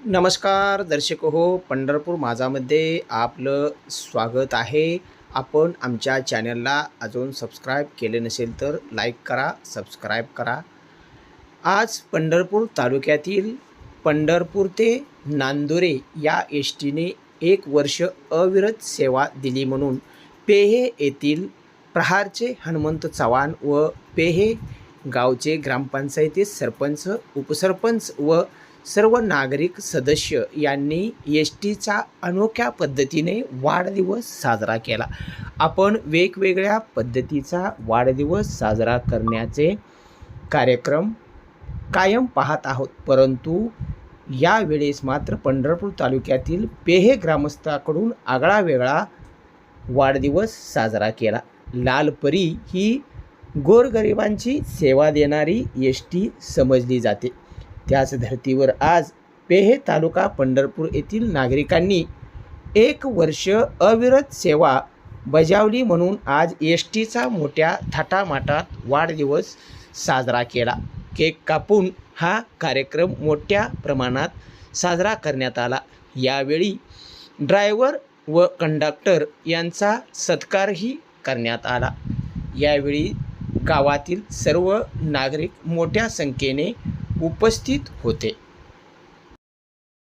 नमस्कार दर्शक हो पंढरपूर माझामध्ये आपलं स्वागत आहे. आपण आमच्या चॅनलला अजून सबस्क्राईब केले नसेल तर लाईक करा सबस्क्राईब करा. आज पंढरपूर तालुक्यातील पंढरपूर ते नांदुरे या एस टीने एक वर्ष अविरत सेवा दिली म्हणून पेहे येथील प्रहारचे हनुमंत चव्हाण व पेहे गावचे ग्रामपंचायतीत सरपंच उपसरपंच व सर्व नागरिक सदस्य यांनी एस टीचा अनोख्या पद्धतीने वाढदिवस साजरा केला. आपण वेगवेगळ्या पद्धतीचा वाढदिवस साजरा करण्याचे कार्यक्रम कायम पाहत आहोत. परंतु यावेळेस मात्र पंढरपूर तालुक्यातील पेहे ग्रामस्थाकडून आगळा वेगळा वाढदिवस साजरा केला. लालपरी ही गोरगरिबांची सेवा देणारी एस टी समजली जाते. त्याच धर्तीवर आज पेहे तालुका पंढरपूर येथील नागरिकांनी एक वर्ष अविरत सेवा बजावली म्हणून आज एस टीचा मोठ्या थाटामाटात वाढदिवस साजरा केला. केक कापून हा कार्यक्रम मोठ्या प्रमाणात साजरा करण्यात आला. यावेळी ड्रायव्हर व कंडक्टर यांचा सत्कारही करण्यात आला. यावेळी गावातील सर्व नागरिक मोठ्या संख्येने उपस्थित होते.